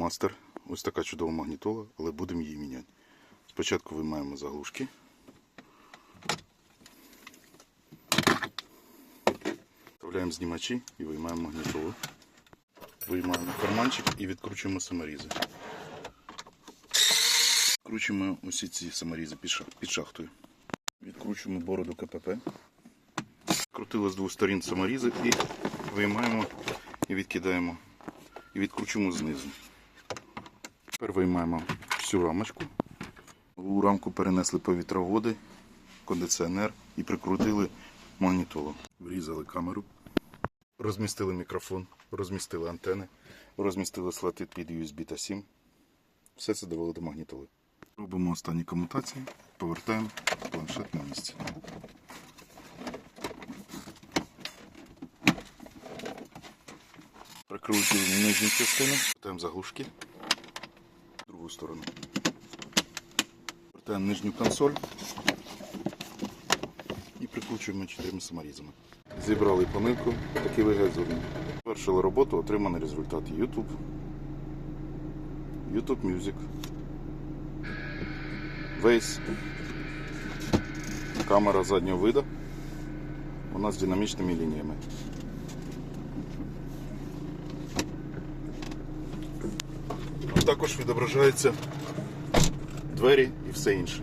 Мастер. Ось така чудова магнітола, але будемо її міняти. Спочатку виймаємо заглушки. Вставляємо знімачі і виймаємо магнітолу. Виймаємо карманчик і відкручуємо саморізи. Відкручуємо усі ці саморізи під шахтою. Відкручуємо бороду КПП. Крутили з двох сторін саморізи і виймаємо і відкидаємо. І відкручуємо знизу. Тепер виймаємо всю рамочку. У рамку перенесли повітроводи, кондиціонер і прикрутили магнітолу. Врізали камеру, розмістили мікрофон, розмістили антени, розмістили слоти під USB та SIM. Все це довели до магнітоли. Робимо останні комутації, повертаємо планшет на місце. Прикручуємо нижню частину, вертаємо заглушки другу сторону. Вертаємо нижню консоль і прикручуємо чотирма саморізами. Зібрали панельку, такий вигляд зовні. Завершили роботу, отриманий результат YouTube. YouTube Music. Вейс. Камера заднього виду. Вона з динамічними лініями. Також відображаються двері і все інше.